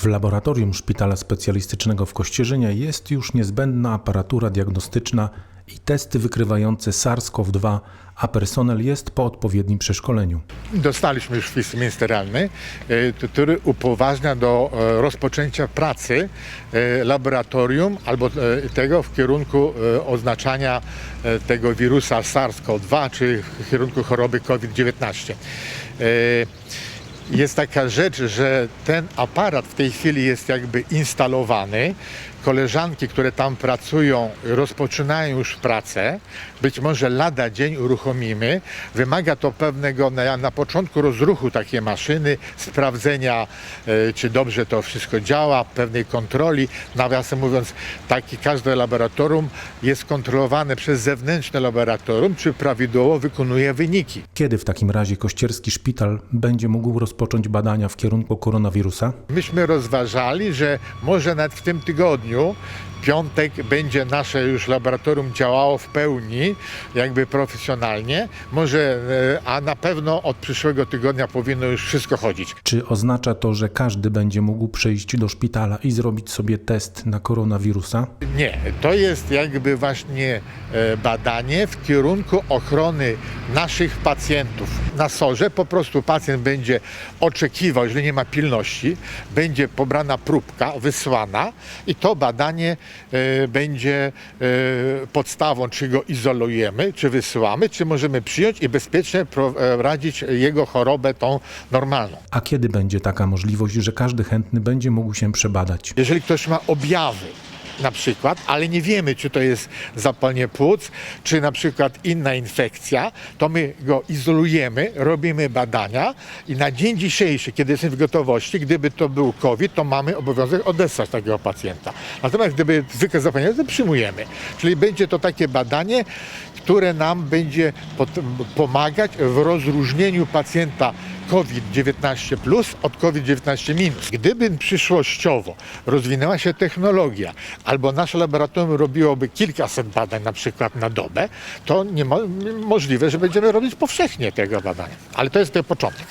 W laboratorium Szpitala Specjalistycznego w Kościerzynie jest już niezbędna aparatura diagnostyczna i testy wykrywające SARS-CoV-2, a personel jest po odpowiednim przeszkoleniu. Dostaliśmy już wpis ministerialny, e, który upoważnia do e, rozpoczęcia pracy e, laboratorium albo tego w kierunku oznaczania tego wirusa SARS-CoV-2 czy w kierunku choroby COVID-19. Jest taka rzecz, że ten aparat w tej chwili jest jakby instalowany. Koleżanki, które tam pracują, rozpoczynają już pracę. Być może lada dzień uruchomimy. Wymaga to pewnego na, na początku rozruchu takie maszyny, sprawdzenia, e, czy dobrze to wszystko działa, pewnej kontroli. Nawiasem mówiąc, taki każde laboratorium jest kontrolowane przez zewnętrzne laboratorium, czy prawidłowo wykonuje wyniki. Kiedy w takim razie Kościerski Szpital będzie mógł rozpocząć badania w kierunku koronawirusa? Myśmy rozważali, że może nawet w tym tygodniu, piątek, będzie nasze już laboratorium działało w pełni, jakby profesjonalnie. Może, e, a na pewno od przyszłego tygodnia powinno już wszystko chodzić. Czy oznacza to, że każdy będzie mógł przyjść do szpitala i zrobić sobie test na koronawirusa? Nie, to jest jakby właśnie e, badanie w kierunku ochrony naszych pacjentów. Na sorze po prostu pacjent będzie oczekiwał, jeżeli nie ma pilności, będzie pobrana próbka, wysłana i to badanie będzie e, podstawą, czy go izolujemy, czy wysyłamy, czy możemy przyjąć i bezpiecznie prowadzić jego chorobę tą normalną. A kiedy będzie taka możliwość, że każdy chętny będzie mógł się przebadać? Jeżeli ktoś ma objawy, na przykład, ale nie wiemy, czy to jest zapalenie płuc, czy na przykład inna infekcja, to my go izolujemy, robimy badania i na dzień dzisiejszy, kiedy jesteśmy w gotowości, gdyby to był COVID, to mamy obowiązek odesłać takiego pacjenta. Natomiast gdyby wykaz zapalenia, to przyjmujemy. Czyli będzie to takie badanie, które nam będzie pomagać w rozróżnieniu pacjenta COVID-19 plus od COVID-19 minus. Gdyby przyszłościowo rozwinęła się technologia, albo nasze laboratorium robiłoby kilkaset badań na przykład na dobę, to nie mo- możliwe, że będziemy robić powszechnie tego badania. Ale to jest ten początek.